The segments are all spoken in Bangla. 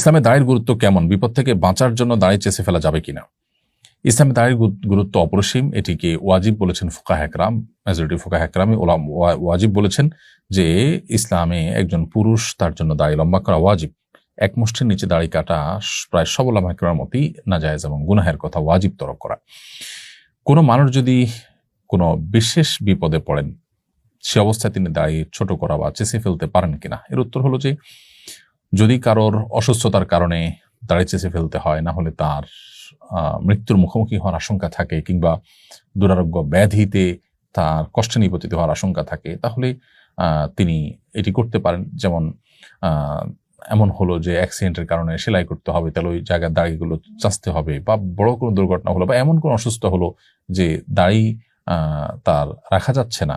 ইসলামে দাঁড়ির গুরুত্ব কেমন? বিপদ থেকে বাঁচার জন্য দাঁড়িয়ে চেষে ফেলা যাবে কিনা? ইসলামে দাঁড়ির গু- গুরুত্ব অপরিসীম। এটিকে ওয়াজিব বলেছেন ফুকা হ্যাকরাম মেজরিটি ফুকা হ্যাকরামে ওলাম ওয়াজিব বলেছেন যে, ইসলামে একজন পুরুষ তার জন্য দাড়ি লম্বা করা ওয়াজিব। এক মুষ্টির নিচে দাড়ি কাটা প্রায় সব ওলামা হ্যাকরামের মতোই নাজায়েজ এবং গুনাহের কথা ওয়াজিব তরক করা। কোনো মানুষ যদি কোনো বিশেষ বিপদে পড়েন, সে অবস্থায় তিনি দাড়ি ছোট করা বা চেঁচে ফেলতে পারেন কিনা? এর উত্তর হলো যে যদি কারোর অসুস্থতার কারণে দাড়ি চেঁচে ফেলতে হয়, না হলে তার মৃত্যুর মুখোমুখি হওয়ার আশঙ্কা থাকে কিংবা দুরারোগ্য ব্যাধিতে তার কষ্টে নিপতিত হওয়ার আশঙ্কা থাকে, তাহলে তিনি এটি করতে পারেন। যেমন এমন হলো যে অ্যাক্সিডেন্টের কারণে সেলাই করতে হবে, তাহলে ওই জায়গার দাড়িগুলো চাচতে হবে বা বড় কোনো দুর্ঘটনা হলো বা এমন কোনো অসুস্থ হলো যে দাড়ি তার রাখা যাচ্ছে না।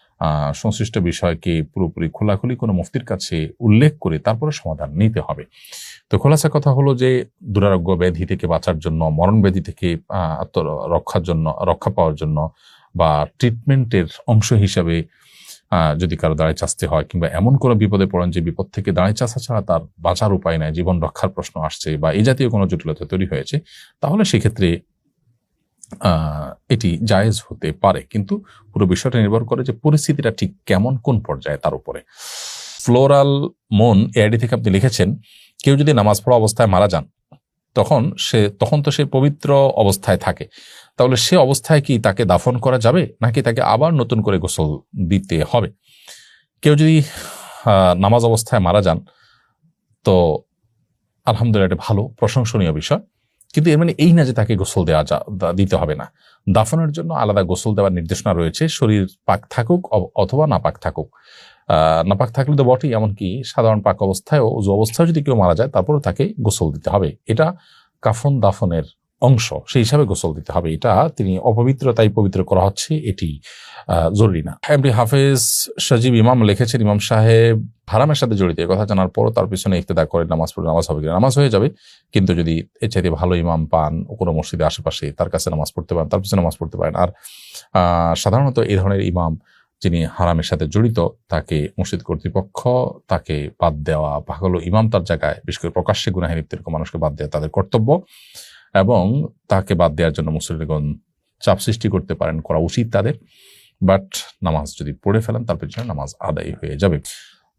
সংশ্লিষ্ট বিষয়কে পুরোপুরি খোলাখুলি কোনো মুফতির কাছে উল্লেখ করে তারপরে সমাধান নিতে হবে। তো খোলাসা কথা হলো যে দুরারোগ্য ব্যাধি থেকে বাঁচার জন্য মরণ ব্যাধি থেকে আহ, আত্ম রক্ষার জন্য রক্ষা পাওয়ার জন্য বা ট্রিটমেন্টের অংশ হিসাবে যদি কারও দাঁড়ায় চাচতে হয় কিংবা এমন কোনো বিপদে পড়েন যে বিপদ থেকে দাঁড়ায় চাষা ছাড়া তার বাঁচার উপায় নাই জীবন রক্ষার প্রশ্ন আসছে বা এই জাতীয় কোনো জটিলতা তৈরি হয়েছে তাহলে সেক্ষেত্রে এটি জায়েজ হতে পারে। কিন্তু পুরো বিষয়টা নির্ভর করে যে পরিস্থিতিটা ঠিক কেমন, কোন পর্যায়ে তার উপরে। ফ্লোরাল মন, এআইডি থেকে আপনি লিখেছেন, কেউ যদি নামাজ পড়া অবস্থায় মারা যান, তখন সে, তখন তো সে পবিত্র অবস্থায় থাকে। তাহলে সে অবস্থায় কি তাকে দাফন করা যাবে, নাকি তাকে আবার নতুন করে গোসল দিতে হবে? কেউ যদি নামাজ অবস্থায় মারা যান, তো আলহামদুলিল্লাহ এটা ভালো, প্রশংসনীয় বিষয়। কিন্তু এর মানে এই না যে তাকে গোসল দেওয়া যা- দিতে হবে না। দাফনের জন্য আলাদা গোসল দেওয়ার নির্দেশনা রয়েছে। শরীর পাক থাকুক অথবা নাপাক থাকুক। আহ, নাপাক থাকলে তো বটেই এমনকি সাধারণ পাক অবস্থায়ও উজু অবস্থায় যদি কেউ মারা যায় তারপরে তাকে গোসল দিতে হবে। এটা কাফন দাফনের অংশ সেই হিসাবে গোসল দিতে হবে। এটা তিনি অপবিত্রতাই পবিত্র করা হচ্ছে এটি জরুরি না। এমডি হাফেজ সজীব ইমাম লিখেছেন, ইমাম সাহেব হারামের সাথে জড়িত কথা জানার পরও তার পিছনে ইক্তেদা করে নামাজ পড়ে নামাজ হবে কিনা? নামাজ হয়ে যাবে, কিন্তু যদি এর চাইতে ভালো ইমাম পান, কোনো মসজিদের আশেপাশে তার কাছে নামাজ পড়তে পারেন, তার পিছনে নামাজ পড়তে পারেন। আর সাধারণত এই ধরনের ইমাম যিনি হারামের সাথে জড়িত, তাকে মসজিদ কর্তৃপক্ষ তাকে বাদ দেওয়া হলো ইমাম তার জায়গায়, বিশেষ করে প্রকাশ্যে গুনাহে লিপ্ত এরকম মানুষকে বাদ দেওয়া তাদের কর্তব্য। এবং তাকে বাদ দেওয়ার জন্য মুসলিমগণ চাপ সৃষ্টি করতে পারেন, করা উচিত তাদের। বাট নামাজ যদি পড়ে ফেলেন, তার পেছনে নামাজ আদায় হয়ে যাবে।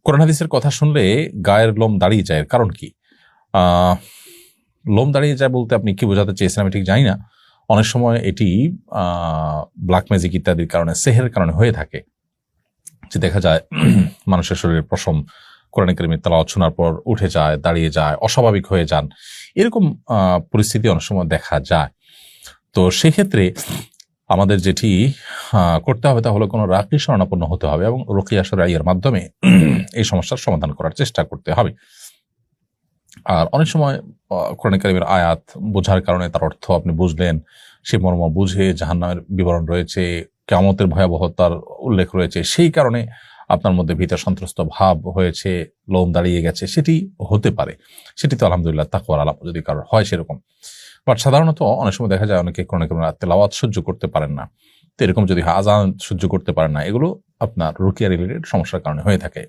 কোরআন হাদিসের কথা শুনলে গায়ের লোম দাঁড়িয়ে যায় কারণ কি? লোম দাঁড়িয়ে যায় বলতে আপনি কি বোঝাতে চেয়েছেন আমি ঠিক জানি না। অনেক সময় এটি ব্ল্যাক ম্যাজিক ইত্যাদির কারণে, সেহের কারণে হয়ে থাকে। যে দেখা যায়, মানুষের শরীরে পশম কোরআন করিমের তালাওয়াত শোনার পর উঠে যায়, দাঁড়িয়ে যায়, অস্বাভাবিক হয়ে যান। এরকম পরিস্থিতি অনেক সময় দেখা যায়। তো সেক্ষেত্রে আমাদের যেটি করতে হবে তা হলো কোনো রাকি শরণাপন্ন হতে হবে এবং রকিয়া সরাইয়ের মাধ্যমে এই সমস্যার সমাধান করার চেষ্টা করতে হবে। আর অনেক সময় কোরআন কারিমের আয়াত বোঝার কারণে তার অর্থ আপনি বুঝলেন, সে মর্ম বুঝে জাহান্নামের বিবরণ রয়েছে কেমতের ভয়াবহতার উল্লেখ রয়েছে, সেই কারণে আপনার মধ্যে ভিতর সন্ত্রস্ত ভাব হয়েছে, লোম দাঁড়িয়ে গেছে, সেটি হতে পারে। সেটি তো আলহামদুলিল্লাহ তাকওয়ার আলাপ যদি কারোর হয় সেরকম। বাট সাধারণত অনেক সময় দেখা যায় অনেকে কোনো কারিমের তেলাওয়াত সহ্য করতে পারেন না। তো এরকম যদি আজান সহ্য করতে পারেন না, এগুলো আপনার রুকিয়া রিলেটেড সমস্যার কারণে হয়ে থাকে।